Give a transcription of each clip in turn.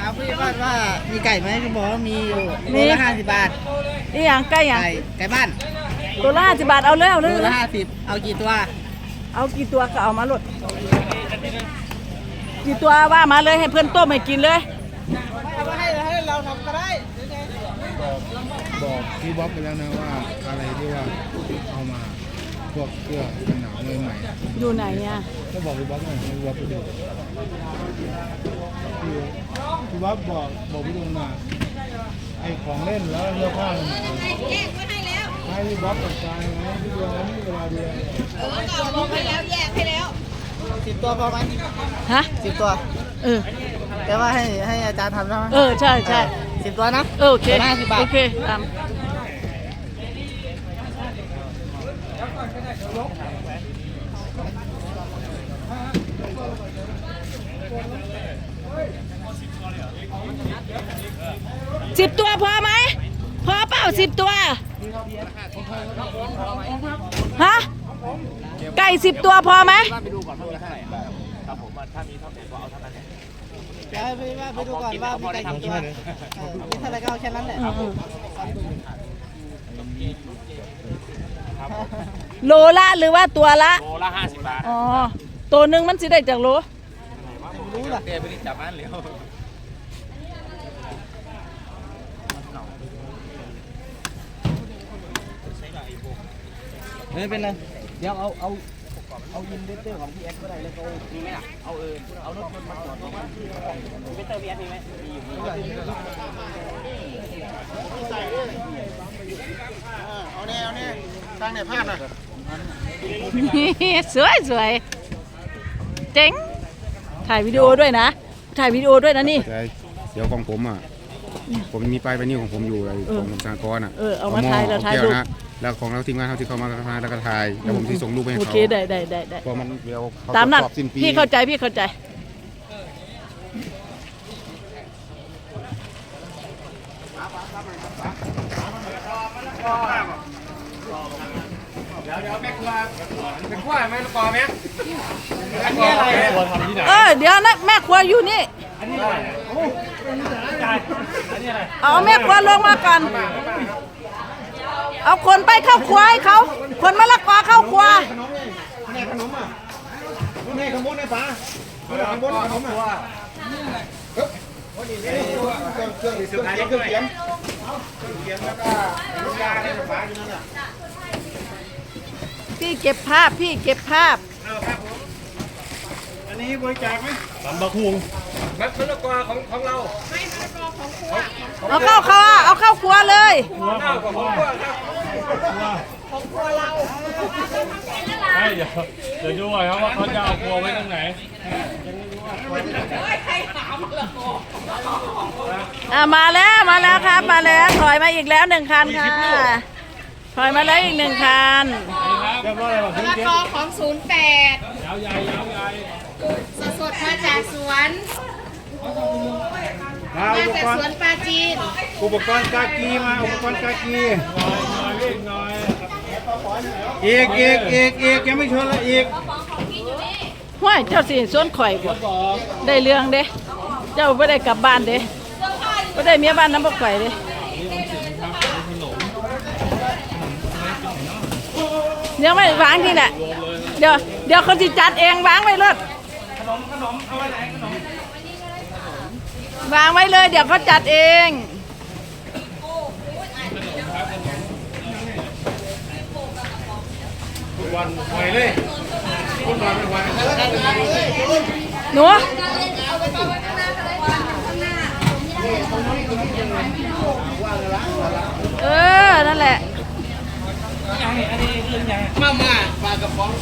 ถามพี่บ้านว่ามีไก่ไหมเขาบอกว่ามีอยู่มีโลละห้าสิบบาทนี่อย่างใกล้อย่างไก่ไก่บ้านตัวละห้าสิบบาทเอาเลยเอาเลโลยละห้าสิบเอากี่ตัวเอากี่ตัวก็เอามาหลดกี่ตัวว่ามาเลยให้เพื่อนต้มให้กินเลยให้ให้เราทำก็ได้บอกพี่บ๊อบไปแล้วนะว่าอะไรที่ว่าเอามา พวกเสื้อกันหนาวใหม่อยู่ไหนเนี่ยๆก็บอกพี่บ๊อบหน่อยให้พี่บ๊อบไปดูพี่บ๊อบบอกบอกพี่ดูมาไอ้ของเล่นแล้วเสื้อผ้ามันให้พี่บ๊อบจัดการไงพี่ดวงแล้วนี่เวลาเดียวสิบตัวพอไหมฮะสิบตัว เออ แต่ว่าให้ให้อาจารย์ทำใช่ไหมเออ ใช่ใช่สิบตัวนะ เออโอเค ตัวละ50บาท โอเคตามสิบตัวพอไหมพอเปล่า สิบตัว ฮะ ไก่สิบตัวพอไหมเดี๋ยวให้พี่ว่าไปดูก่อนว่ามีไก่กี่ตัวเออมีเท่าไหรก็เอาแค่นั้นแหละโลละหรือว่าตัวละ โลละห้าสิบบาท อ๋อ ตัวหนึ่งมันสิได้จากโลรู้ล่ะเดี๋ยวไปรีบจับมันเร็ว ไม่เป็นไรเดี๋ยวเอาเอาเอายินเดเตอร์ของพี่แอ็กก็ได้แล้วก็มีไหมล่ะเอาเออเอารถยนต์มาจอดตรงนั้นที่เบอกมีเวเตอร์เบียมีไหมมีอยู่มีเอาเนี่ยเอาเนี่ยตั้งเนี่ยภาพนะสวยสวยเจ๋งถ่ายวิดีโอด้วยนะ ถ่ายวิดีโอด้วยนะนี่เดี๋ยวของผมอะผมมีป้ายไปนี่ของผมอยู่ไอ้ของสากรอะเออเอามาถ่ายแล้วถ่ายแก้รูป แล้วของเราทีมงานเขาที่เขามาทำงานแล้วก็ถ่ายแล้วผมที่ส่งรูปไปให้โอเขาเคได้ได้ได้ได้พอมันเดี๋ยวเขตามนั้นทดสอบสิ้นปีพี่เข้าใจพี่เข้าใจเป็นกล้วยไหมลูกกอไหมอันนี้อะไรเออเดี๋ยวนะแม่ครัวอยู่นี่เอาแม่ครัวลงมาก่อน เอาคนไปเข้าครัวให้เขา คนมะละกอเข้าครัวแม่ขนมอะแม่ขโมยในป๋าขโมยขนมอะเครื่องเครื่องเครื่องเสียงเครื่องเสียงเครื่องเสียงแล้วก็ลูกยาในป๋าอยู่นั่นอะพี่เก็บภาพพี่เก็บภาพอันนี้บริจาคไหมมันมะละกอของของเรา เอาเข้าครัวเอาเข้าครัวเลยเน่ากับของกล้วครับไม่เดี๋ยวเดี๋ยวดูก่อนครับว่าเขาจะเอาครัวไว้ตรงไหนอะมาแล้วมาแล้วครับมาแล้วถอยมาอีกแล้วหนึ่งคันค่ะถอยมาแล้วอีกหนึ่งคันมะละกอของ 08ยาวใหญ่ยาวใหญ่สดๆมาจากสวน มามาอุปจากกรสณ์วนปลาจีน อุปกรณ์กากีมาอุปกรณ์กากีน้อยวิ่งน้อยอีกอีกอีกอีกยังไม่ชนละอีกห้วยเจ้าสิส่วนข่อยกว่าได้เรื่องเด้เจ้าไม่ได้กลับบ้านเด้ไม่ได้เมียบ้านน้ำบ่ข่อยเด้เดี๋ยวไม่วางที่แหละเดี๋ยวเดี๋ยวเขาจะจัดเองวางไว้เลยวางไว้เลยเดี๋ยวเขาจัดเองวันไหวเลยคุณวันเป็นวันหนูเออ นั่นแหละมาม่าปลากระป๋อง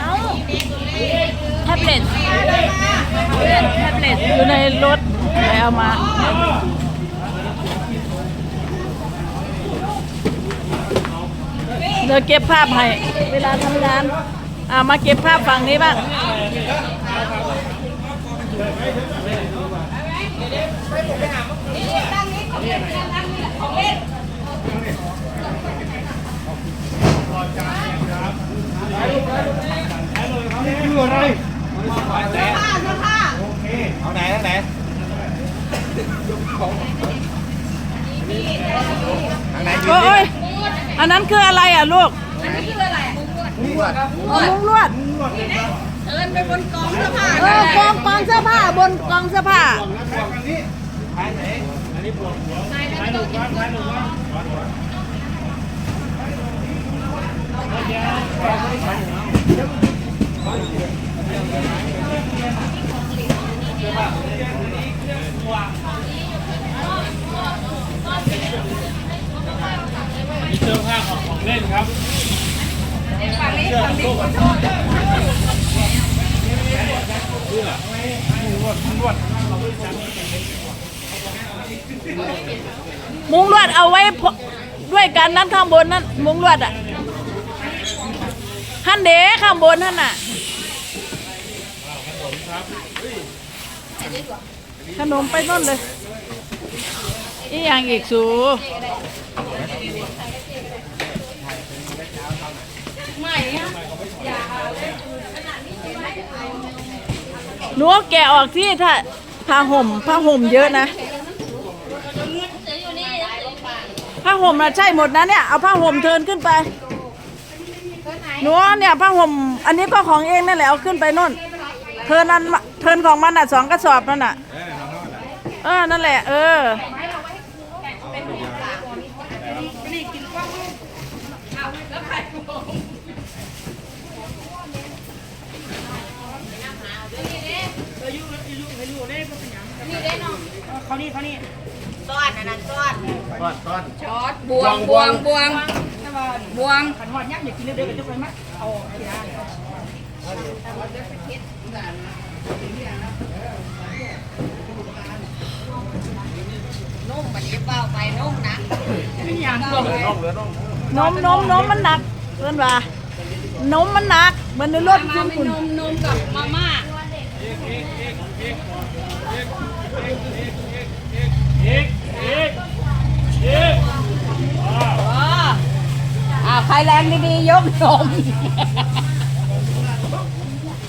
เอา แท็บเล็ตแท็บเล็ตอยู่ในรถไปเอามาเดี๋ยวเก็บภาพให้ เวลาทำงานอ่ามาเก็บภาพฝั่งนี้บ้างคืออะไร เสื้อผ้าเสื้อผ้าโอเค เอาไหนเอาไหนเอาไหนโอ้ยอันนั้นคืออะไรอะลูกอันนี้คืออะไรมุ้งลวดมุ้งลวดมุ้งลวดเชิญไปบนกองเสื้อผ้าเออกองกองเสื้อผ้าบนกองเสื้อผ้าอันนี้ปวดหัวไปหนุ่มบ้านไปหนุ่มบ้านเดี๋ยว มีเสื้อผ้าของของเล่นครับมุ้งลวดเอาไว้ด้วยกันนั้นข้างบนนั่นมุ้งลวดอะหันเด้ข้างบนนั่นน่ะ ขนมไปนู่นเลย อีกอย่างอีกสูหนูเอาแกะออกที่ถ้าผ้าห่มผ้าห่มเยอะนะผ้าห่มนะใช่หมดนะเนี่ยเอาผ้าห่มเทินขึ้นไปหนูเนี่ยผ้าห่ม อันนี้ก็ของเองนั่นแหละเอาขึ้นไปนู่นเทินนั้น เทินของมันอะสองกระสอบนั่นน่ะเออ นั่นแหละ เออเขานี่เขานี่ซ้อนอันนั้นซ้อนต้อนต้อนช็อตบวงบวงบวงบวงขั นหอดยักษ์อย่ากินเรื่อยๆกันทุกคนมั้ยเอาทีละนุ่มมันนี้เปล่าไปนุ่มนะไม่มีอย่างเดียวน้องเหลือน้องนมนมนมมันหนักเพื่อนว่านมมันหนักเหมันในรถมาคุณเป็นคุณนมนมกับมาม่าอีกอีกอีกอีกอ่าใครแรงดีๆยกนม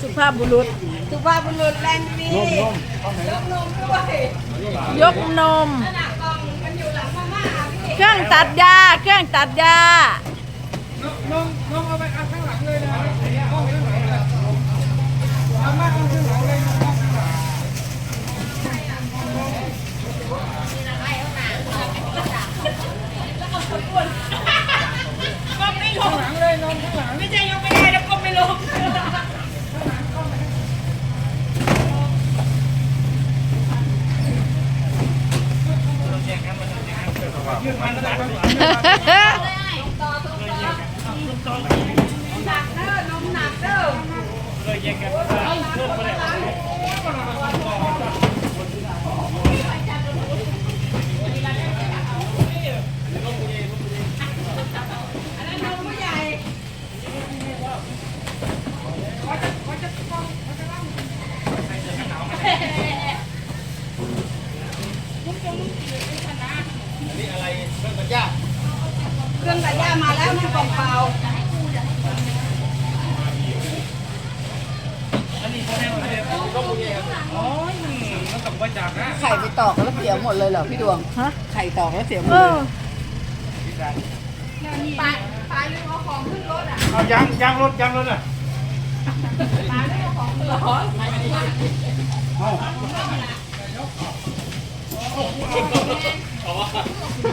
สุภาพบุรุษ สุภาพบุรุษแรงดีๆยกนมด้วยยกนม ขนาดกล่องมันอยู่หลังมาม่าพี่เครื่องตัดยาเครื่องตัดยาน้องน้องเอาไปเอาข้างหลังเลยนะเอาข้างหลังเลยเอามาเอาข้างหลังเลยนะ ก็ไม่ลงไม่ใช่ยกไม่ได้แล้วก็ไม่ลง เครื่องตัดหญ้ามาแล้วนั่นกล่องเปล่า ไข่ไปตอกแล้วเสียหมดเลยเหรอพี่ดวง ฮะ ไข่ตอกแล้วเสียหมดเอเลยอไปไปลืมเอาของขึ้นรถอะเอายางยางรถยางรถอะ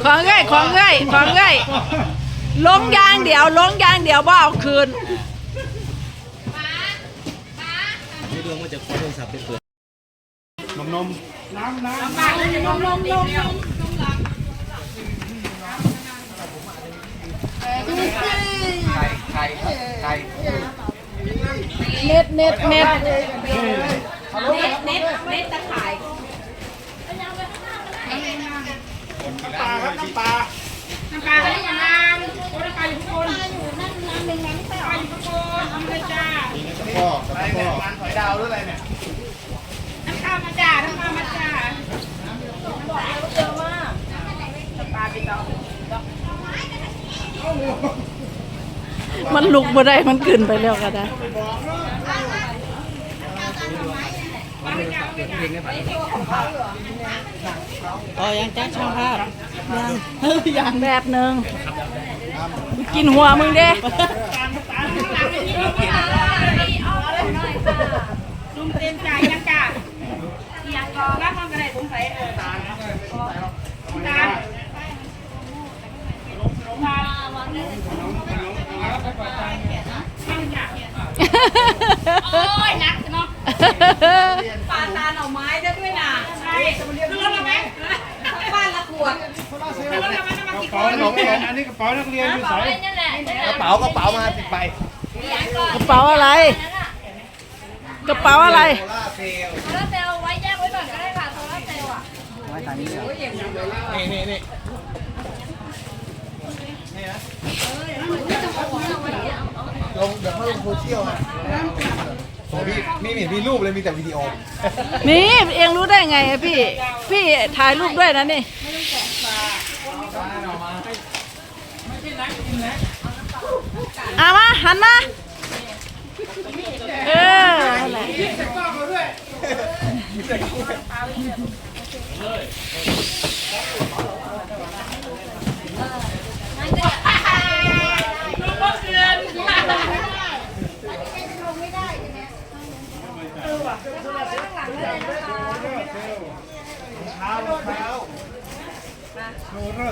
ของเอ้ยของเอ้ยของเอ้ยลงยางเดี๋ยวลงยางเดี๋ยวบ่เอาคืนนมนม น้ำน้ำไปเลยนมนมนมนมไข่ไข่ไข่เน็ตเน็ตเน็ตเน็ตเน็ตเน็ตตะข่ายปลาครับน้ำปลาน้ำปลาเขาอยู่น้ำโอ้น้ำปลาอยู่ข้างบนปลาอยู่ข้างบนเอามาเลยจ้าพ่ออะไรเนี่ยมันหอยดาวหรืออะไรเนี่ย น้ำข้าวมาจ้าน้ำปลามาจ้ามันลุกบ่ได้มันขึ้นไปแล้วก็ได้บอ๋อยังจ้างช่างภาพยังยังแบบหนึ่งกินหัวมึงเด้ลุงเต็มใจยังกะยังก็ รับความกระไรผมใส่เออตาตาโอ้ยนักเนาะปลาตาหน่อไม้ได้ด้วยนะใช่คือรถเราไหมบ้านละขวดคือรถเราไหมน้ำมันกี่ขวดน้องอันนี้กระเป๋านักเรียนอยู่ใส่กระเป๋ากระเป๋ามาติดไปกระเป๋าอะไร กระเป๋าอะไรโซลาร์เซล นี่นี่นี่ลงเดี๋ยวเขาลงโซเชียลฮะโอ้พี่ไม่เห็นมีรูปเลยมีแต่วิดีโอ นี่เองรู้ได้ไงอะพี่ พี่ถ่ายรูปด้วยนะนี่เอามาหันมา เออ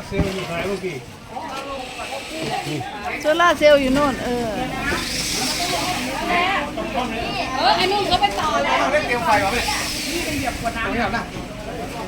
เซลล์อยู่ไหนเมื่อกี้โซล่าเซลล์อยู่โน่นเออเออไอ้นุ่มก็ไปต่อแล้วเราเล่นเกมไฟมาไหมตรงนี้แบบนะ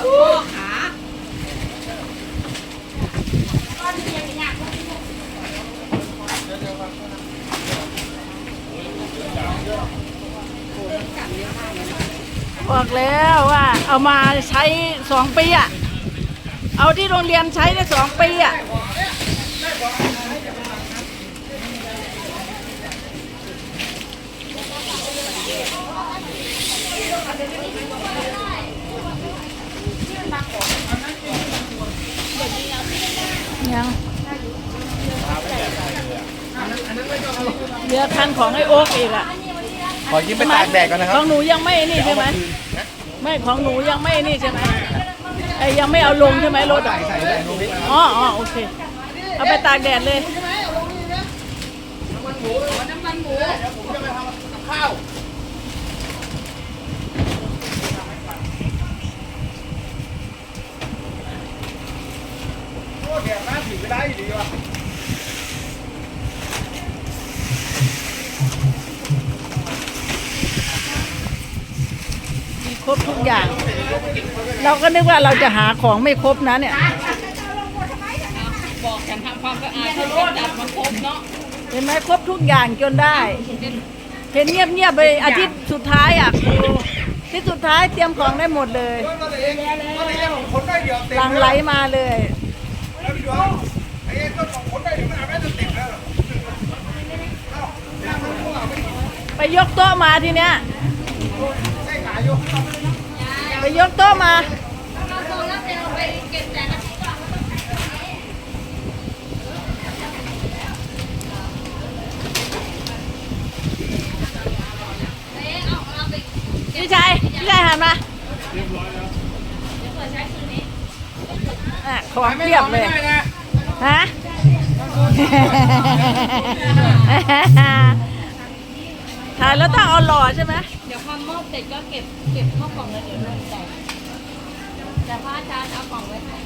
เดี๋ยวพ่อขาบอกแล้วว่า เอามาใช้สองปีอะเอาที่โรงเรียนใช้ได้สองปีอะ ยังเหลือคันของไอ้โอ๊กอีกอะขอยิ้มไปตากแดดก่อนนะคขรัอบงหนูยังไม่นี่ใช่ไหมไม่ของหนูยังไม่นี่ใช่ไหมไอ้ยังไม่เอาลงใช่ไหมรถอะใส่ใส่ตรงนี้อ๋ออ๋อโอเค เอาไปตากแดดเลยโอ้แดดน้ำถึงไม่ได้อยู่ดีว่ะมีครบทุกอย่าง เราก็นึกว่าเราจะหาของไม่ครบนะเนี่ย บอกฉันทำความสะอาดเขาก็จัดมาครบเนาะเห็นไหมครบทุกอย่างจนได้ เห็นเงียบๆไปอาทิตย์สุดท้ายอะครูที่สุดท้ายเตรียมของได้หมดเลยตอนเองตอนเองคนได้เดียวเต็มหลังไหลมาเลยแล้วพี่ดวง ไอ้เองก็สองคนได้เดี๋ยวมันอาบน้ำจะติดแล้วไปยกโต๊ะมาทีเนี้ยใช่ขาอยู่ไปยกโต๊ะมาเอาโซลาร์เซลล์ไปเก็บแต่ละที่ก่อนเอ๊ะเอาเอาไปพี่ชายพี่ชายหันมาอะของเพียบเลย ฮะถ่ายแล้วต้องเอาหล่อใช่ไหมเดี๋ยวพอมอบเสร็จก็เก็บเก็บเข้ากล่องเลยเดี๋ยวลงแต่แต่พระอาจารย์เอากล่องไว้ให้